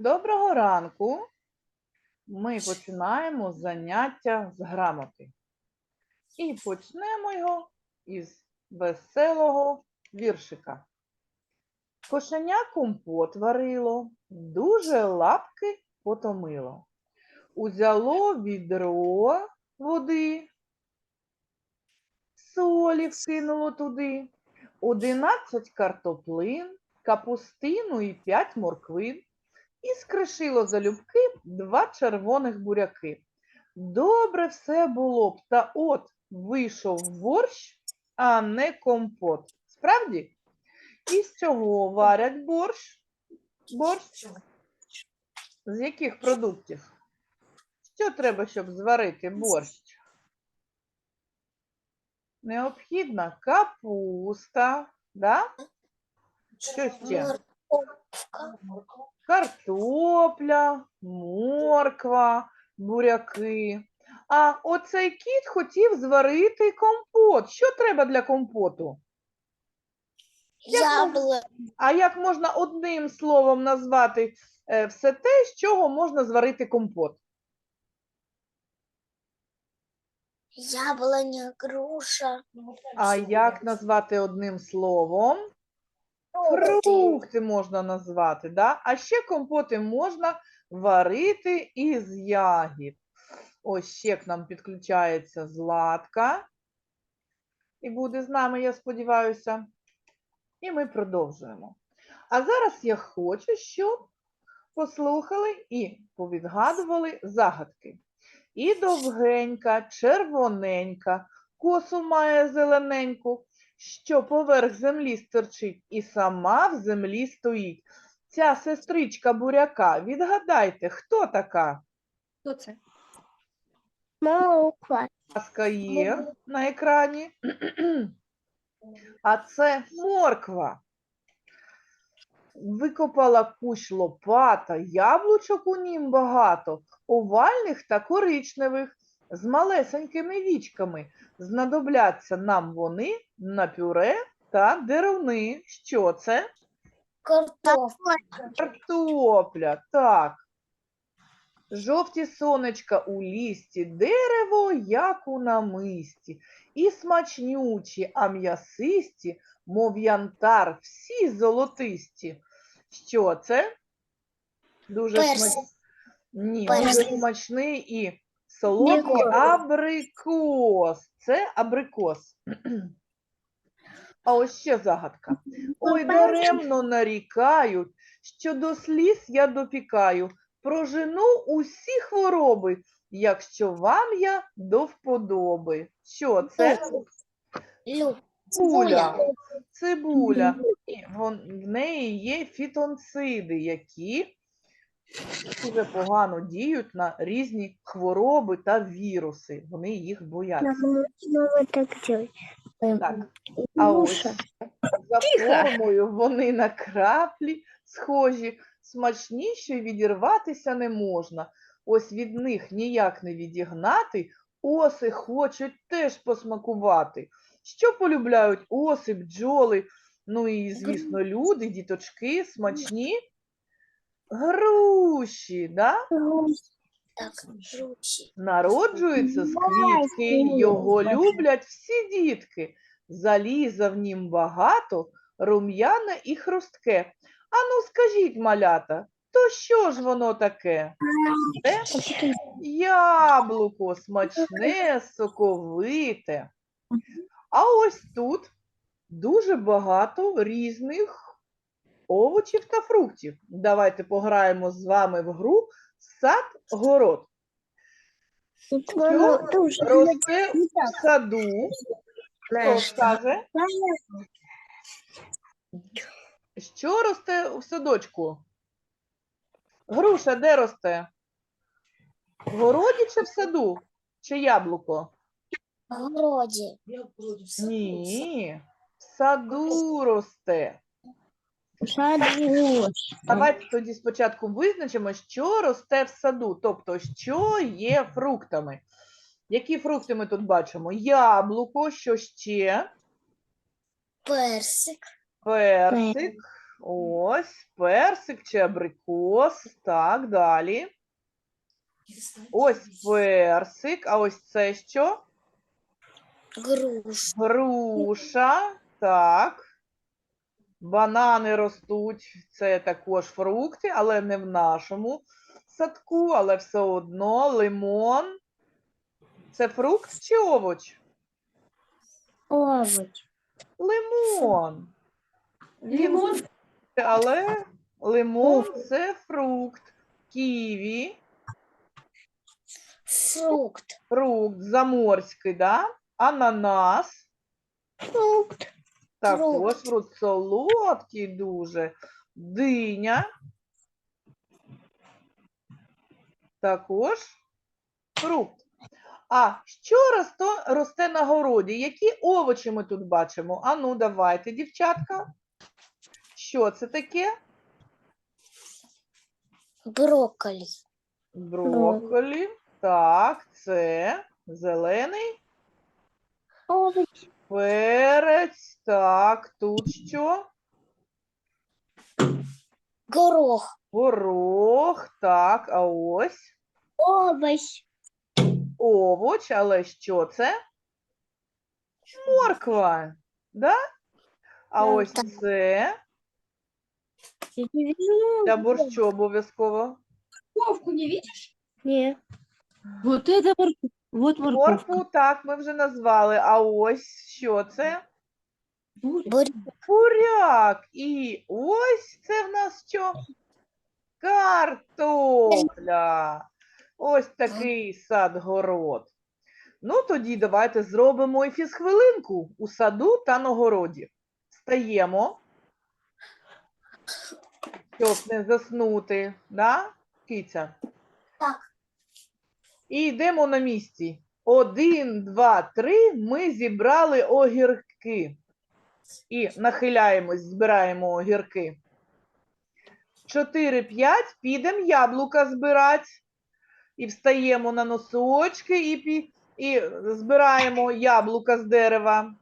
Доброго ранку. Ми починаємо заняття з грамоти. І почнемо його із веселого віршика. Кошеня компот варило, дуже лапки потомило. Узяло відро води, солі вкинуло туди, одинадцять картоплин, капустину і п'ять морквин і скришило залюбки два червоних буряки. Добре все було б, та от вийшов борщ, а не компот. Справді? І з чого варять борщ? Борщ? З яких продуктів? Що треба, щоб зварити борщ? Необхідна капуста, да? Що ще? Картопля, морква, буряки. А оцей кіт хотів зварити компот. Що треба для компоту? Яблоко. А як можна одним словом назвати е, все те, з чого можна зварити компот? Яблоня, груша. А як назвати одним словом? Фрукти. Можна назвати, да? А ще компоти можна варити із ягід. Ось ще к нам підключається Златка. І буде з нами, я сподіваюся. І ми продовжуємо. А зараз я хочу, щоб послухали і повідгадували загадки. І довгенька, червоненька, косу має зелененьку, що поверх землі стерчить і сама в землі стоїть. Ця сестричка буряка, відгадайте, хто така? Хто це? Морква. Казка є на екрані. А це морква. Викопала кущ лопата, яблучок у нім багато, овальних та коричневих, з малесенькими вічками. Знадобляться нам вони на пюре та деруни. Що це? Картофель. Картопля, так. Жовті сонечка у лісті, дерево, як у намисті, і смачнючі, а м'ясисті, мов янтар, всі золотисті. Що це? Дуже Персик. смач... Ні, дуже смачний і солодкий абрикос. Це абрикос. А ось ще загадка. Ой, даремно нарікають, що до сліз я допікаю, прожену усі хвороби, якщо вам я до вподоби. Що це? Цибуля. Цибуля. І в неї є фітонциди, які дуже погано діють на різні хвороби та віруси. Вони їх бояться. Так. Так. А ось за формою вони на краплі схожі, смачніші відірватися не можна. Ось від них ніяк не відігнати, оси хочуть теж посмакувати. Що полюбляють оси, бджоли, ну і, звісно, люди, діточки, смачні груші, да? Так, груші. Народжується з квітки, його люблять всі дітки. Заліза в нім багато, рум'яне і хрустке. Ану, скажіть, малята, то що ж воно таке? Це яблуко смачне, соковите. А ось тут дуже багато різних овочів та фруктів. Давайте пограємо з вами в гру сад-город. Що росте в саду? Хто скаже? Що росте в садочку? Груша де росте? В городі чи в саду? Чи яблуко? В Городі. Ні, в саду росте. Саду. Давайте тоді спочатку визначимо, що росте в саду, тобто, що є фруктами. Які фрукти ми тут бачимо? Яблуко, що ще? Персик. Персик, Ось персик чи абрикос. Так, далі. Ось персик, а ось це що? Груш. Груша. Так. Банани ростуть, це також фрукти, але не в нашому садку, але все одно лимон. Це фрукт чи овоч? Овощ. Лимон. Лимон. але лимон це фрукт. Ківі, Фрукт. фрукт заморський, да? Ананас. Фрукт. Також фрукт солодкий дуже. Диня. Також фрукт. А що росто, росте на городі? Які овочі ми тут бачимо? А ну, давайте, дівчатка. Що це таке? Брокколи. Брокколі. Так, це зелений Овощ. Перець. Так, тут що? Горох. Горох. Так, а ось. Овощ. овоч, але що це? Морква, да? А Так, ось так. це для борщу обов'язково. Морковку не видишь? Нет. Вот это морковка. Вот морковка. Моркву, так, ми вже назвали. А ось що це? Буря. Буряк. Буряк. І ось це в нас що? Картопля. Ось такий сад-город. Ну, тоді давайте зробимо і фізхвилинку у саду та на городі. Стаємо, щоб не заснути, да, киця? Так. І йдемо на місці. Один, два, три. Ми зібрали огірки. І нахиляємось, збираємо огірки. Чотири, п'ять, підемо яблука збирати. І встаємо на носочки і, пі- і збираємо яблука з дерева.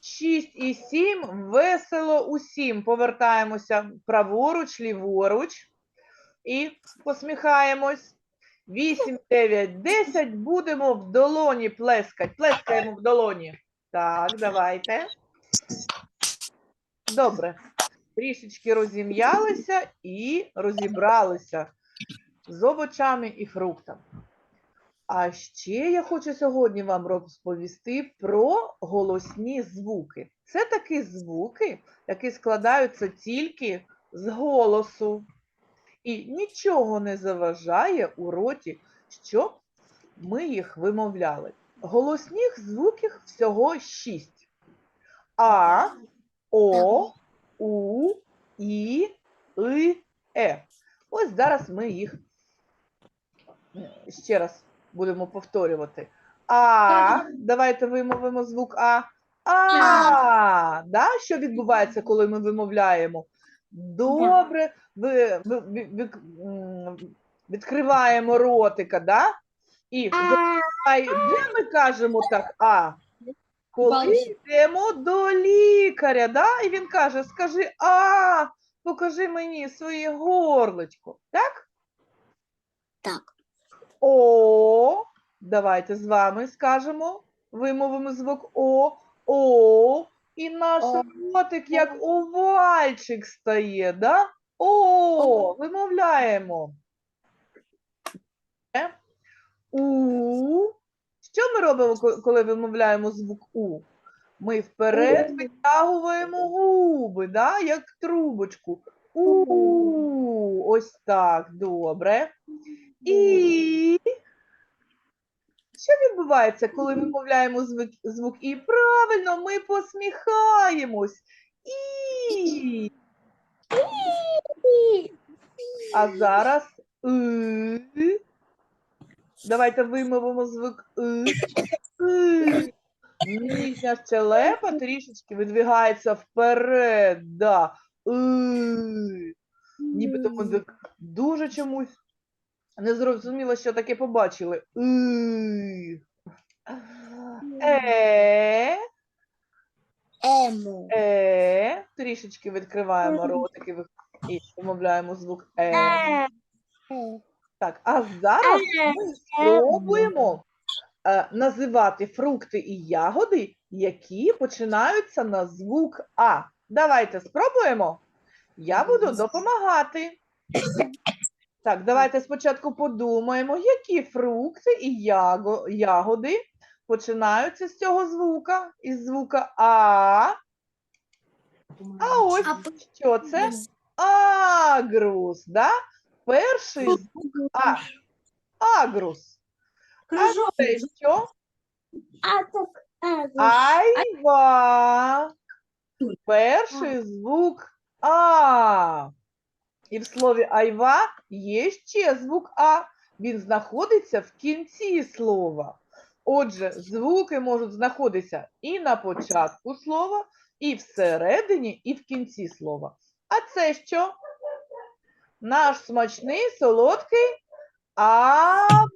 Шість і сім. Весело усім. Повертаємося праворуч, ліворуч. І посміхаємось. 8, 9, 10. Будемо в долоні плескати. Плескаємо в долоні. Так, давайте. Добре. Трішечки розім'ялися і розібралися з овочами і фруктами. А ще я хочу сьогодні вам розповісти про голосні звуки. Це такі звуки, які складаються тільки з голосу. І нічого не заважає у роті, щоб ми їх вимовляли. Голосних звуків всього шість. А, О, У, І, И, Е. Ось зараз ми їх е, ще раз будемо повторювати. А, давайте вимовимо звук А. А, да? що відбувається, коли ми вимовляємо? Добре, ви, ви, ви- ви- відкриваємо ротика, да? І де ми кажемо так А? Коли йдемо до лікаря, да? і він каже: скажи А, покажи мені своє горлечко. Так? Так. О, давайте з вами скажемо, вимовимо звук О, О, і наш ротик як овальчик стає, да? О, вимовляємо. Е? У. Що ми робимо, коли вимовляємо звук У? Ми вперед витягуємо губи, да? як трубочку. У. Ось так, добре. І що відбувається, коли ми мовляємо звук, звук І? Правильно, ми посміхаємось. І. А зараз И. Давайте вимовимо звук И. И. Нижня щелепа трішечки видвигається вперед. Да. И. Нібито ми дуже чомусь не зрозуміло, що таке побачили. Е. Ему. Е. Трішечки відкриваємо ротики і вимовляємо звук Е. Е. Так, а зараз ми спробуємо е, називати фрукти і ягоди, які починаються на звук А. Давайте спробуємо. Я буду допомагати. Так, давайте спочатку подумаємо, які фрукти і ягоди починаються з цього звука, із звука А. А ось що це? Агрус, да? Перший звук А. Агрус. А це що? Айва. Перший звук А. І в слові айва є ще звук А. Він знаходиться в кінці слова. Отже, звуки можуть знаходитися і на початку слова, і всередині, і в кінці слова. А це що? Наш смачний солодкий абрикос.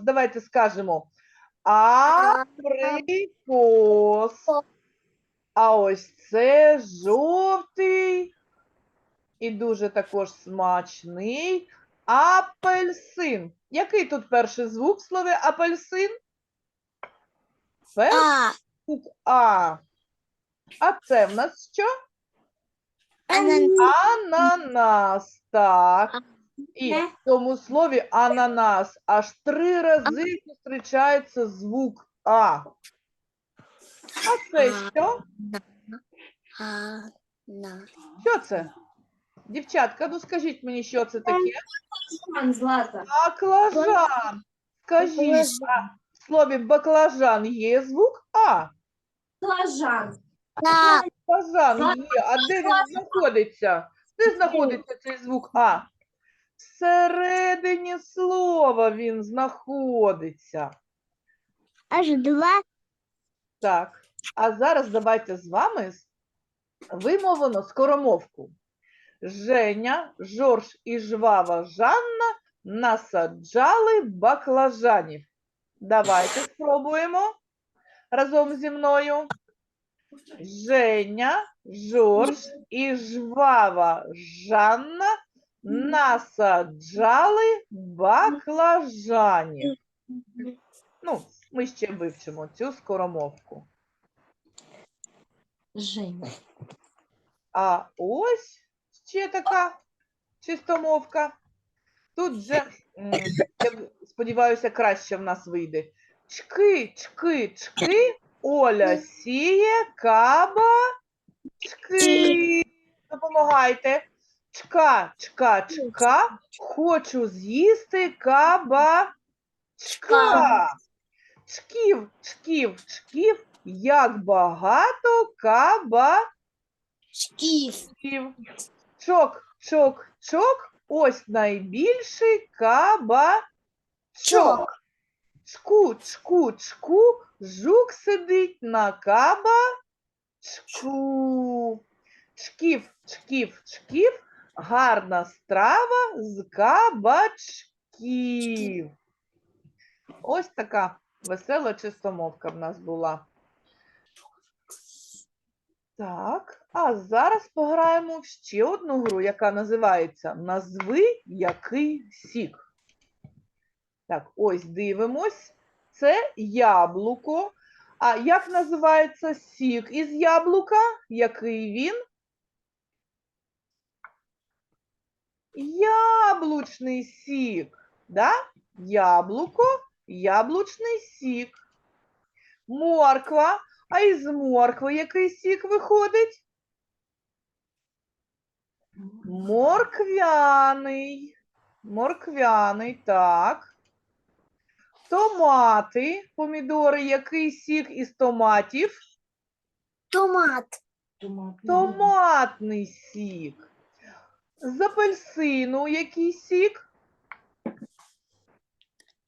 Давайте скажемо. Абрикос. А ось це жовтий і дуже також смачний апельсин. Який тут перший звук в слові апельсин? Перший звук А. А це в нас що? Ананас. Так. І в цьому слові ананас аж три рази зустрічається звук А. А це що? Що це? Дівчатка, ну скажіть мені, що це таке? Пан Злата. Баклажан. Скажіть, а в слові баклажан є звук А? Баклажан. Баклажан є. А де він знаходиться? Де знаходиться цей звук А? Всередині слова він знаходиться. Аж два. Так, а зараз давайте з вами вимовимо скоромовку. Женя, Жорж і жвава Жанна насаджали баклажанів. Давайте спробуємо разом зі мною. Женя, Жорж і жвава Жанна насаджали баклажанів. Ну, ми ще вивчимо цю скоромовку. Женя. А ось ще така чистомовка. Тут же, я сподіваюся, краще в нас вийде. Чки, чки, чки, Оля сіє каба. Чки. Допомагайте. Чка, чка, чка. Хочу з'їсти каба. Чка. Чків, чків, чків. Як багато каба. Чок, чок, чок. Ось найбільший кабачок. Чок. Чку, чку, чку. Жук сидить на кабачку. Чків, чків, чків. Гарна страва з кабачків. Ось така весела чистомовка в нас була. Так, а зараз пограємо в ще одну гру, яка називається Назви який сік. Так, ось дивимось. Це яблуко. А як називається сік із яблука? Який він? Яблучний сік. Да? Яблуко, яблучний сік. Морква. А із моркви який сік виходить? Морквяний. Морквяний, так. Томати, помідори, який сік із томатів? Томат. Томатний сік. З апельсину який сік?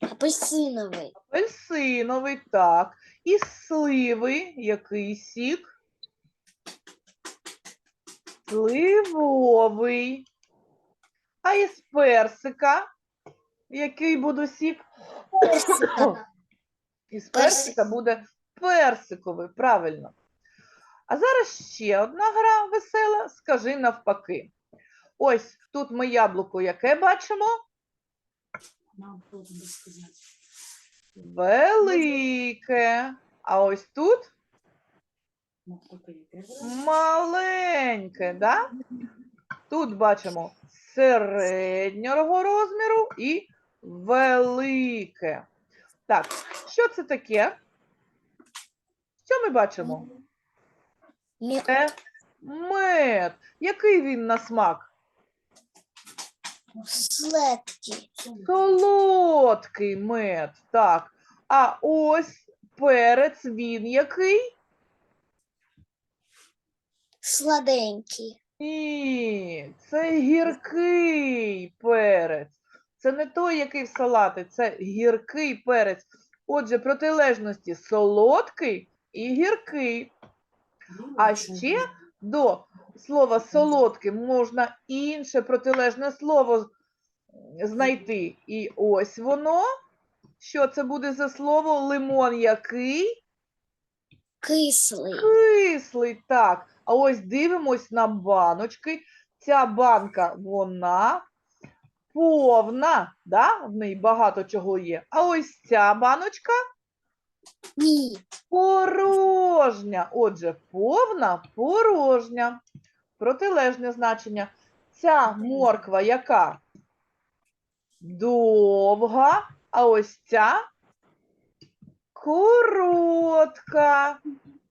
Апельсиновий. Апельсиновий, так. Із сливи який сік? Сливовий. А із персика який буде сік? Із персика буде персиковий, правильно. А зараз ще одна гра весела. Скажи навпаки. Ось тут ми яблуко яке бачимо? Нам бы сказать. Велике. А ось тут маленьке, да? Тут бачимо середнього розміру і велике. Так, що це таке? Що ми бачимо? Мед. Це мед. Який він на смак? Сладкий. Солодкий мед. Так. А ось перець він який? Сладенький. Ні, це гіркий перець. Це не той, який в салати, це гіркий перець. Отже, протилежності солодкий і гіркий. А ще до слова солодкий можна інше протилежне слово знайти. І ось воно. Що це буде за слово? Лимон який? Кислий. Кислий, так. А ось дивимось на баночки. Ця банка, вона повна, да? в неї багато чого є. А ось ця баночка Ні. порожня. Отже, повна, порожня. Протилежне значення. Ця морква яка? Довга, а ось ця коротка.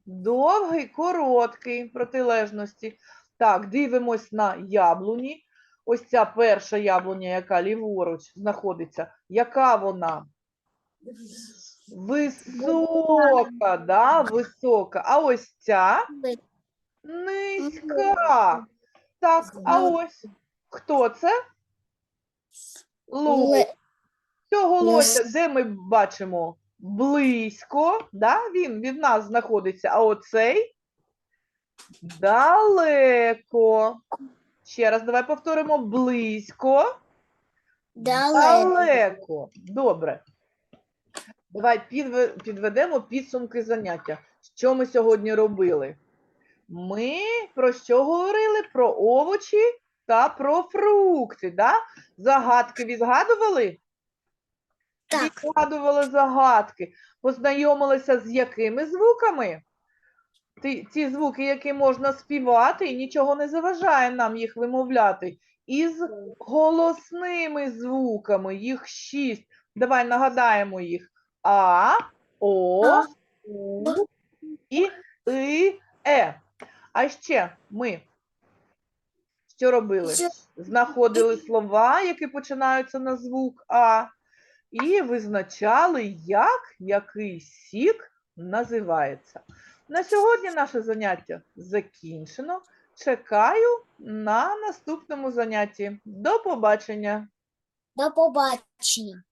Довгий, короткий протилежності. Так, дивимось на яблуні. Ось ця перша яблуня, яка ліворуч знаходиться. Яка вона? Висока, да, висока. А ось ця низька. Так, а ось хто це? Ле- Цього лося, де ми бачимо? Близько, да? він від нас знаходиться, а оцей далеко. Ще раз давай повторимо близько, Далеко. далеко. Добре. Давай підведемо підсумки заняття. Що ми сьогодні робили? Ми про що говорили? Про овочі та про фрукти. Да? Загадки відгадували? Так. Відгадували загадки. Познайомилися з якими звуками? Ти, ці звуки, які можна співати, і нічого не заважає нам їх вимовляти. Із голосними звуками, їх шість. Давай нагадаємо їх. А, О, У і И, Е. А ще ми що робили? Знаходили слова, які починаються на звук А, і визначали, як який сік називається. На сьогодні наше заняття закінчено. Чекаю на наступному занятті. До побачення! До побачення.